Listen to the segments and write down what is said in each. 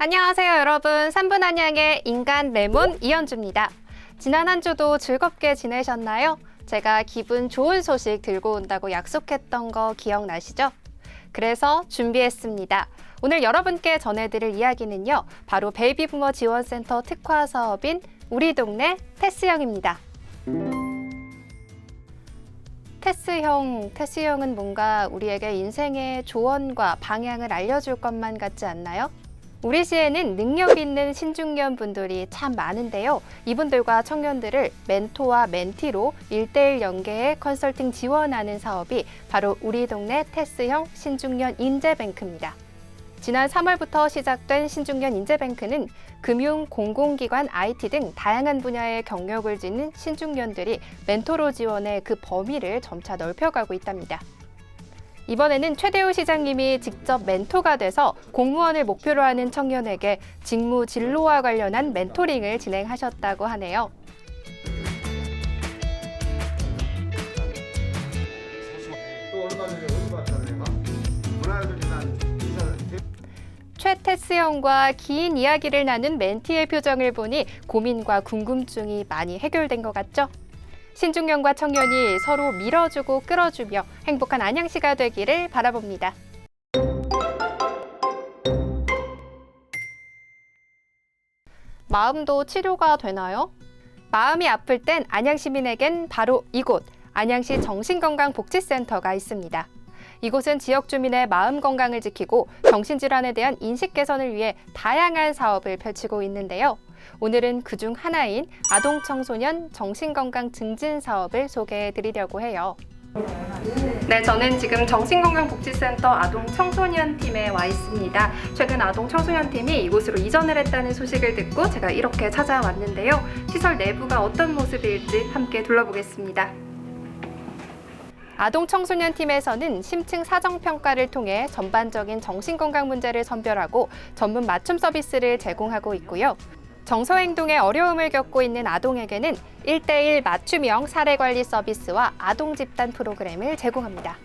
안녕하세요, 여러분. 3분 한양의 인간 레몬 이현주입니다. 지난 한 주도 즐겁게 지내셨나요? 제가 기분 좋은 소식 들고 온다고 약속했던 거 기억나시죠? 그래서 준비했습니다. 오늘 여러분께 전해드릴 이야기는요, 바로 베이비부머 지원센터 특화 사업인 우리 동네 테스형입니다. 테스형, 테스형은 뭔가 우리에게 인생의 조언과 방향을 알려줄 것만 같지 않나요? 우리 시에는 능력 있는 신중년 분들이 참 많은데요. 이분들과 청년들을 멘토와 멘티로 일대일 연계해 컨설팅 지원하는 사업이 바로 우리 동네 테스형 신중년 인재뱅크입니다. 지난 3월부터 시작된 신중년 인재뱅크는 금융, 공공기관, IT 등 다양한 분야의 경력을 지닌 신중년들이 멘토로 지원해 그 범위를 점차 넓혀가고 있답니다. 이번에는 최대우 시장님이 직접 멘토가 돼서 공무원을 목표로 하는 청년에게 직무 진로와 관련한 멘토링을 진행하셨다고 하네요. 또 얼마 전에 어디 갔다 내가 문화유산 이사를 최테스 형과 긴 이야기를 나눈 멘티의 표정을 보니 고민과 궁금증이 많이 해결된 것 같죠? 신중년과 청년이 서로 밀어주고 끌어주며 행복한 안양시가 되기를 바라봅니다. 마음도 치료가 되나요? 마음이 아플 땐 안양 시민에겐 바로 이곳 안양시 정신건강복지센터가 있습니다. 이곳은 지역 주민의 마음 건강을 지키고 정신질환에 대한 인식 개선을 위해 다양한 사업을 펼치고 있는데요. 오늘은 그중 하나인 아동 청소년 정신건강 증진 사업을 소개해 드리려고 해요. 네, 저는 지금 정신건강복지센터 아동 청소년 팀에 와 있습니다. 최근 아동 청소년 팀이 이곳으로 이전을 했다는 소식을 듣고 제가 이렇게 찾아왔는데요. 시설 내부가 어떤 모습일지 함께 둘러보겠습니다. 아동 청소년 팀에서는 심층 사정 평가를 통해 전반적인 정신건강 문제를 선별하고 전문 맞춤 서비스를 제공하고 있고요. 정서 행동에 어려움을 겪고 있는 아동에게는 1대1 맞춤형 사례 관리 서비스와 아동 집단 프로그램을 제공합니다.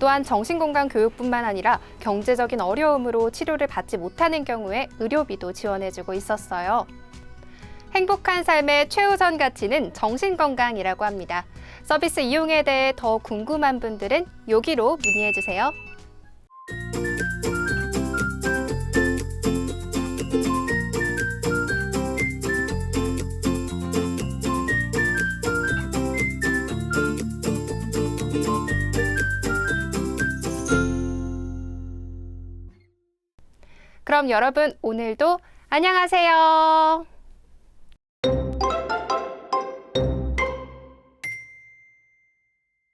또한 정신건강 교육뿐만 아니라 경제적인 어려움으로 치료를 받지 못하는 경우에 의료비도 지원해주고 있었어요. 행복한 삶의 최우선 가치는 정신건강이라고 합니다. 서비스 이용에 대해 더 궁금한 분들은 여기로 문의해 주세요. 그럼 여러분 오늘도 안녕하세요.